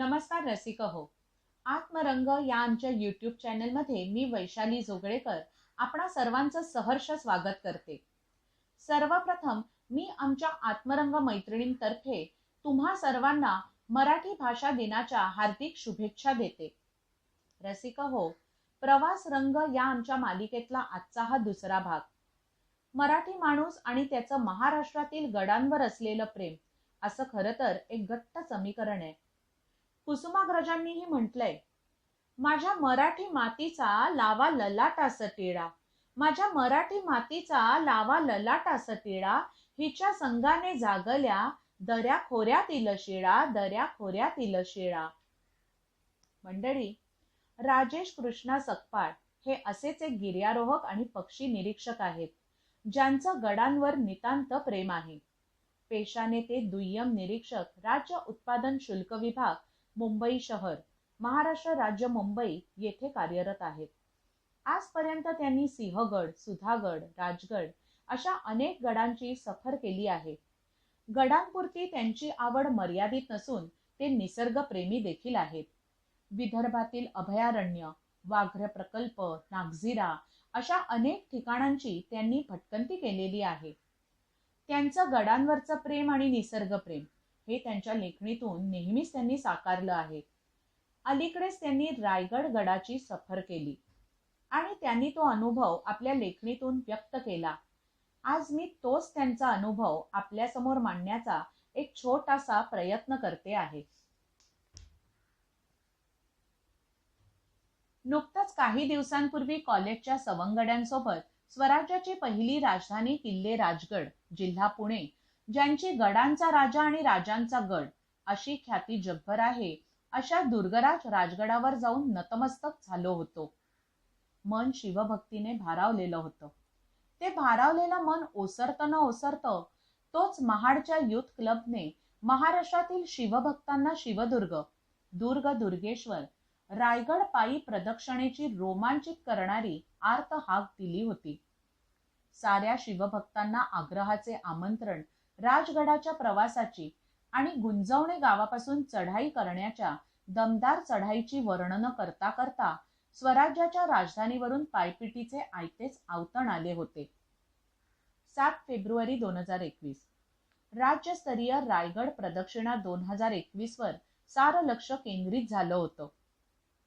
नमस्कार रसिक हो आत्मरंग या आमच्या युट्यूब चॅनलमध्ये मी वैशाली जोगळेकर आपणा सर्वांचं सहर्ष स्वागत करते. सर्वप्रथम मी आमच्या आत्मरंग मैत्रिणींतर्फे तुम्हा सर्वांना मराठी भाषा दिनाच्या हार्दिक शुभेच्छा देते. रसिक हो प्रवास रंग या आमच्या मालिकेतला आजचा हा दुसरा भाग. मराठी माणूस आणि त्याचं महाराष्ट्रातील गडांवर असलेलं प्रेम असं खरं तर एक घट्ट समीकरण आहे. कुसुमाग्रजांनीही म्हटलंय माझ्या मराठी मातीचा लावा ललाटास टिळा माझ्या मराठी मातीचा लावा ललाटास टिळा हिच्या संघाने जागल्या दऱ्या खोऱ्यातील शिळा दऱ्या खोऱ्यातील शिळा मंडळी राजेश कृष्णा सकपाळ हे असेच एक गिर्यारोहक आणि पक्षी निरीक्षक आहेत ज्यांचं गडांवर नितांत प्रेम आहे. पेशाने ते दुय्यम निरीक्षक राज्य उत्पादन शुल्क विभाग मुंबई शहर. महाराष्ट्र राज्य मुंबई येथे कार्यरत आहेत. आजपर्यंत त्यांनी सिंहगड सुधागड राजगड अशा अनेक गडांची सफर केली आहे. गडांपुरती त्यांची आवड मर्यादित नसून ते निसर्गप्रेमी देखील आहेत. विदर्भातील अभयारण्य वाघ्र प्रकल्प नागझिरा अशा अनेक ठिकाणांची त्यांनी भटकंती केलेली आहे. त्यांचं गडांवरचं प्रेम आणि निसर्गप्रेम हे त्यांच्या लेखणीतून नेहमीच त्यांनी साकारलं आहे. अलीकडेच त्यांनी रायगड गडाची सफर केली. आणि त्यांनी तो अनुभव आपल्या लेखणीतून व्यक्त केला. आज मी तोच त्यांचा अनुभव आपल्यासमोर मांडण्याचा एक छोटासा प्रयत्न करते आहे. नुकतंच काही दिवसांपूर्वी कॉलेजच्या सवंगड्यांसोबत स्वराज्याची पहिली राजधानी किल्ले राजगड जिल्हा पुणे ज्यांची गडांचा राजा आणि राजांचा गड अशी ख्याती जगभर आहे अशा दुर्गराज राजगडावर जाऊन नतमस्तक झालो होतो. मन शिवभक्तीने भारावलेलं होतं. ते भारावलेलं मन ओसरत न ओसरत तोच महाडच्या युथ क्लबने महाराष्ट्रातील शिवभक्तांना शिवदुर्ग दुर्ग दुर्गेश्वर रायगड पायी प्रदक्षिणेची रोमांचित करणारी आर्त हाक दिली होती. साऱ्या शिवभक्तांना आग्रहाचे आमंत्रण राजगडाच्या प्रवासाची आणि गुंजवणे गावापासून चढाई करण्याच्या दमदार चढाईची वर्णन करता करता स्वराज्याच्या राजधानीवरून पायपिटीचे आयतेच आवतण आले होते. सात फेब्रुवारी दोन हजार एकवीस. राज्यस्तरीय रायगड प्रदक्षिणा दोन हजार एकवीस वर सारं लक्ष केंद्रित झालं होतं.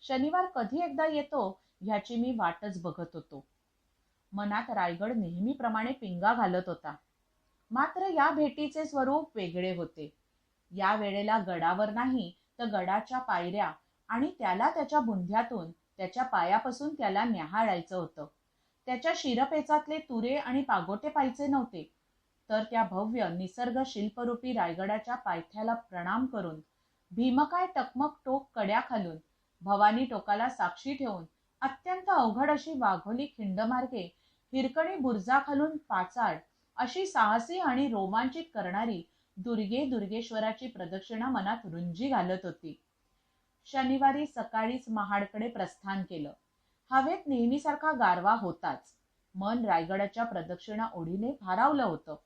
शनिवार कधी एकदा येतो ह्याची मी वाटच बघत होतो. मनात रायगड नेहमीप्रमाणे पिंगा घालत होता. मात्र या भेटीचे स्वरूप वेगळे होते. या वेळेला गडावर नाही तर गडाच्या पायऱ्या आणि त्याला त्याच्या बुंध्यातून त्याच्या पायापासून त्याला न्याहाळायचं होतं. त्याच्या शिरपेचातले तुरे आणि पागोटे पाहिजे नव्हते. तर त्या भव्य निसर्ग शिल्परूपी रायगडाच्या पायथ्याला प्रणाम करून भीमकाय टकमक टोक कड्या खालून भवानी टोकाला साक्षी ठेवून अत्यंत अवघड अशी वाघोली खिंडमार्गे हिरकणी बुर्जा खालून पाचाड अशी साहसी आणि रोमांचित करणारी दुर्गे दुर्गेश्वराची प्रदक्षिणा मनात रुंजी घालत होती. शनिवारी सकाळीच महाडकडे प्रस्थान केलं. हवेत नेहमीसारखा गारवा होताच. मन रायगडाच्या प्रदक्षिणा ओढीने भारावलं होतं.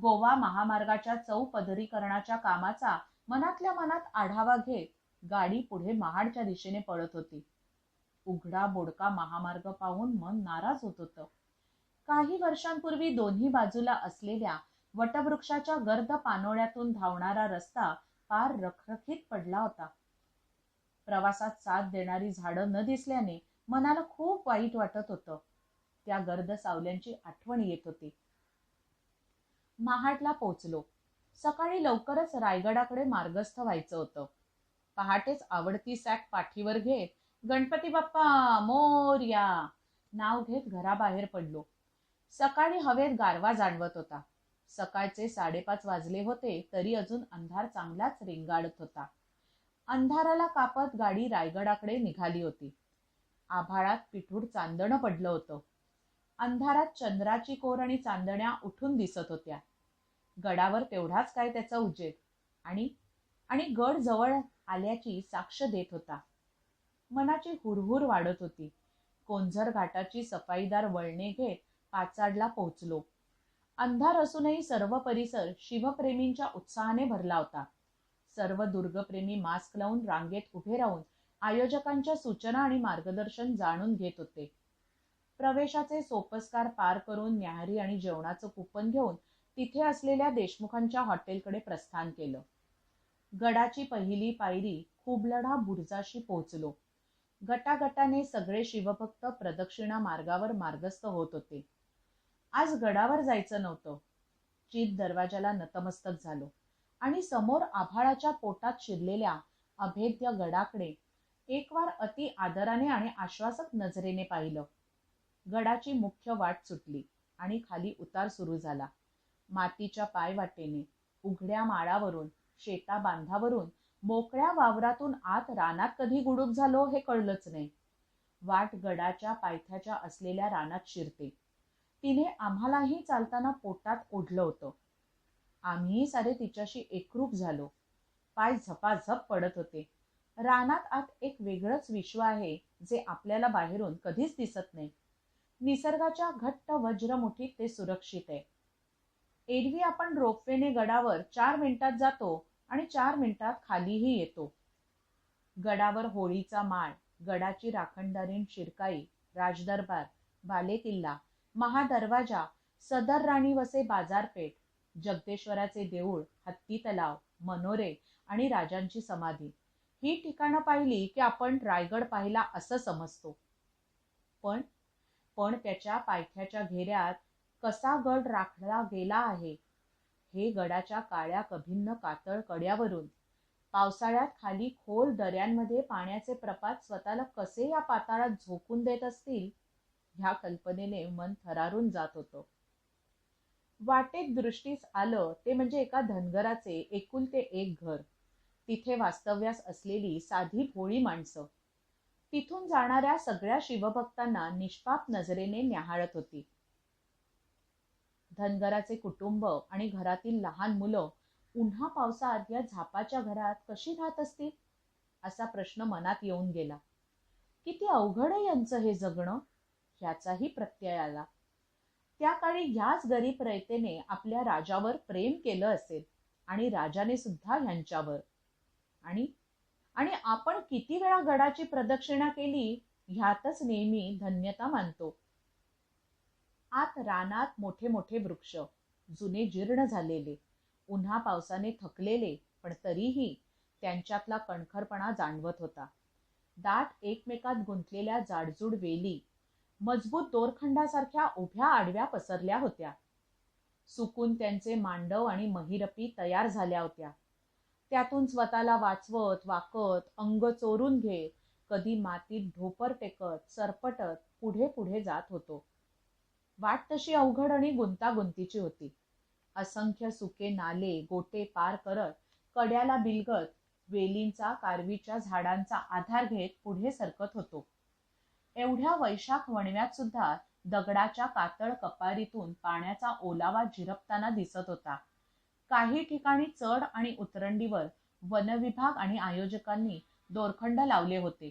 गोवा महामार्गाच्या चौपदरीकरणाच्या कामाचा मनातल्या मनात आढावा घेत गाडी पुढे महाडच्या दिशेने पळत होती. उघडा बोडका महामार्ग पाहून मन नाराज होत होतं. काही वर्षांपूर्वी दोन्ही बाजूला असलेल्या वटवृक्षाच्या गर्द पानोळ्यातून धावणारा रस्ता फार रखरखीत पडला होता. प्रवासात साथ देणारी झाडं न दिसल्याने मनाला खूप वाईट वाटत होतं. त्या गर्द सावल्यांची आठवण येत होती. महाडला पोचलो सकाळी लवकरच रायगडाकडे मार्गस्थ व्हायचं होतं. पहाटेच आवडती सॅक पाठीवर घेत गणपती बाप्पा मोर्या नाव घेत घराबाहेर पडलो. सकाळी हवेत गारवा जाणवत होता. सकाळचे साडेपाच वाजले होते तरी अजून अंधार चांगलाच रिंगाडत होता. अंधाराला कापत गाडी रायगडाकडे निघाली होती. आभाळात पिठूर चांदणं पडलं होतं. अंधारात चंद्राची कोर आणि चांदण्या उठून दिसत होत्या. गडावर तेवढाच काय त्याचा उजेड आणि आणि गड जवळ आल्याची साक्ष देत होता. मनाची हुरहुर वाढत होती. कोंझर घाटाची सफाईदार वळणे घेत पाचाडला पोहोचलो. अंधार असूनही सर्व परिसर शिवप्रेमींच्या उत्साहाने भरला होता. सर्व दुर्गप्रेमी मास्क लावून रांगेत उभे राहून आयोजकांच्या सूचना आणि मार्गदर्शन जाणून घेत होते. प्रवेशाचे सोपस्कार पार करून न्याहारी आणि जेवणाचं कुपन घेऊन तिथे असलेल्या देशमुखांच्या हॉटेलकडे प्रस्थान केलं. गडाची पहिली पायरी खुबलढा बुर्जाशी पोहोचलो. गटागटाने सगळे शिवभक्त प्रदक्षिणा मार्गावर मार्गस्थ होत होते. आज गडावर जायचं नव्हतं. चित दरवाजाला नतमस्तक झालो. आणि समोर आभाळाच्या पोटात शिरलेल्या अभेद्य गडाकडे एक वार अति आदराने आणि आश्वासक नजरेने पाहिलं. गडाची मुख्य वाट सुटली आणि खाली उतार सुरू झाला. मातीच्या पायवाटेने उघड्या माळावरून शेता बांधावरून मोकळ्या वावरातून आत रानात कधी गुडूप झालो हे कळलंच नाही. वाट गडाच्या पायथ्याच्या असलेल्या रानात शिरते. तिने आम्हालाही चालताना पोटात ओढलं होतं. आम्ही सारे तिच्याशी एकरूप झालो. पाय झपाझप पडत होते. रानात आत एक वेगळंच विश्व आहे जे आपल्याला बाहेरून कधीच दिसत नाही. निसर्गाच्या घट्ट वज्रमुठीत ते सुरक्षित आहे. एरवी आपण रोपवेने गडावर चार मिनिटात जातो आणि चार मिनिटात खालीही येतो. गडावर होळीचा माळ गडाची राखणदारीण शिरकाई राजदरबार बालेकिल्ला महादरवाजा सदर राणी वसे बाजारपेठ जगदेश्वराचे देऊळ हत्ती तलाव मनोरे आणि राजांची समाधी. ही ठिकाणं पाहिली की आपण रायगड पाहिला असं समजतो. पण पण त्याच्या पायथ्याच्या घेऱ्यात कसा गड राखला गेला आहे? हे गडाच्या काळ्या कभिन्न कातळ कड्यावरून पावसाळ्यात खाली खोल दऱ्यांमध्ये पाण्याचे प्रपात स्वतःला कसे या पाताळात झोकून देत असतील? ह्या कल्पनेने मन थरारून जात होतं. वाटेत दृष्टीस आलं ते म्हणजे एका धनगराचे एकुलते एक घर. तिथे वास्तव्यास असलेली साधी भोळी माणसं. तिथून जाणाऱ्या सगळ्या शिवभक्तांना निष्पाप नजरेने न्याहाळत होती. धनगराचे कुटुंब आणि घरातील लहान मुलं उन्हा पावसात या झापाच्या घरात कशी राहत असतील? असा प्रश्न मनात येऊन गेला. किती अवघड आहे यांचं हे जगणं? ह्याचाही प्रत्यय आला. त्या काळी ह्याच गरीब रयतेने आपल्या राजावर प्रेम केलं असेल आणि राजाने सुद्धा ह्यांच्यावर. आणि आणि आपण किती वेळा गडाची प्रदक्षिणा केली ह्यातच नेहमी धन्यता मानतो. आत रानात मोठे मोठे वृक्ष जुने जीर्ण झालेले उन्हा पावसाने थकलेले पण तरीही त्यांच्यातला कणखरपणा जाणवत होता. दाट एकमेकात गुंतलेल्या जाडजूड वेली मजबूत दोरखंडासारख्या उभ्या आडव्या पसरल्या होत्या. सुकून त्यांचे मांडव आणि महिरपी तयार झाल्या होत्या. त्यातून स्वतःला वाचवत वाकत अंग चोरून घेत कधी मातीत ढोपर टेकत सरपटत पुढे पुढे जात होतो. वाट तशी अवघड आणि गुंतागुंतीची होती. असंख्य सुके नाले गोटे पार करत कड्याला बिलगत वेलींचा कारवीच्या झाडांचा आधार घेत पुढे सरकत होतो. एवढ्या वैशाख वणव्यात सुद्धा दगडाच्या कातळ कपारीतून पाण्याचा ओलावा झिरपताना दिसत होता. काही ठिकाणी चढ आणि उतरंडीवर वनविभाग आणि आयोजकांनी दोरखंड लावले होते.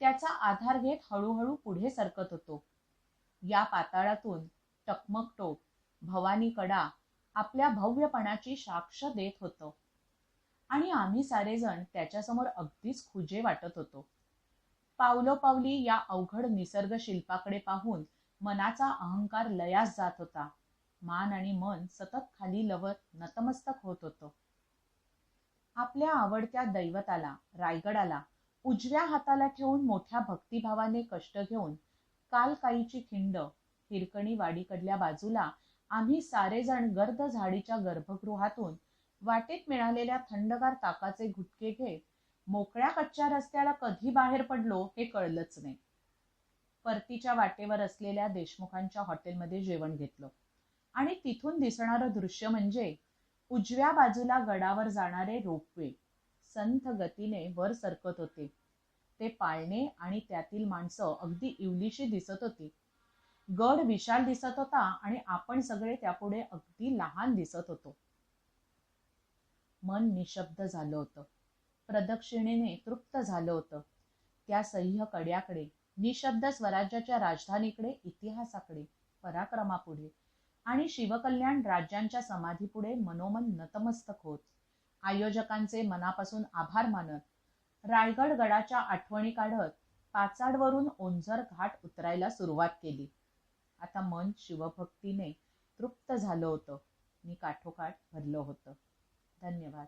त्याचा आधार घेत हळूहळू पुढे सरकत होतो. या पाताळातून टकमकटोप भवानी कडा आपल्या भव्यपणाची साक्ष देत होतं. आणि आम्ही सारेजण त्याच्यासमोर अगदीच खुजे वाटत होतो. पावलोपावली या अवघड निसर्ग शिल्पाकडे पाहून मनाचा अहंकार लयास जात होता. मान आणि मन सतत खाली लवत नतमस्तक होत होतो. आपल्या आवडत्या दैवताला रायगडाला उजव्या हाताला ठेवून मोठ्या भक्तिभावाने कष्ट घेऊन कालकाईची खिंड हिरकणी वाडीकडल्या बाजूला आम्ही सारेजण गर्द झाडीच्या गर्भगृहातून वाटेत मिळालेल्या थंडगार ताकाचे घुटके घेत मोकळ्या कच्च्या रस्त्याला कधी बाहेर पडलो हे कळलंच नाही. परतीच्या वाटेवर असलेल्या देशमुखांच्या हॉटेलमध्ये जेवण घेतलं. आणि तिथून दिसणारं दृश्य म्हणजे उजव्या बाजूला गडावर जाणारे रोपवे. संथ गतीने वर सरकत होते. ते पाळणे आणि त्यातील माणसं अगदी इवलीशी दिसत होती. गड विशाल दिसत होता आणि आपण सगळे त्यापुढे अगदी लहान दिसत होतो. मन निशब्द झालं होतं. प्रदक्षिणेने तृप्त झालं होतं. त्या सह्य कड्याकडे निशब्द स्वराज्याच्या राजधानीकडे इतिहासाकडे पराक्रमापुढे आणि शिवकल्याण राज्यांच्या समाधीपुढे मनोमन नतमस्तक होत. आयोजकांचे मनापासून आभार मानत रायगड गडाच्या आठवणी काढत पाचाडवरून ओंझर घाट उतरायला सुरुवात केली. आता मन शिवभक्तीने तृप्त झालं होतं. मी काठोकाठ भरलं होतं. धन्यवाद.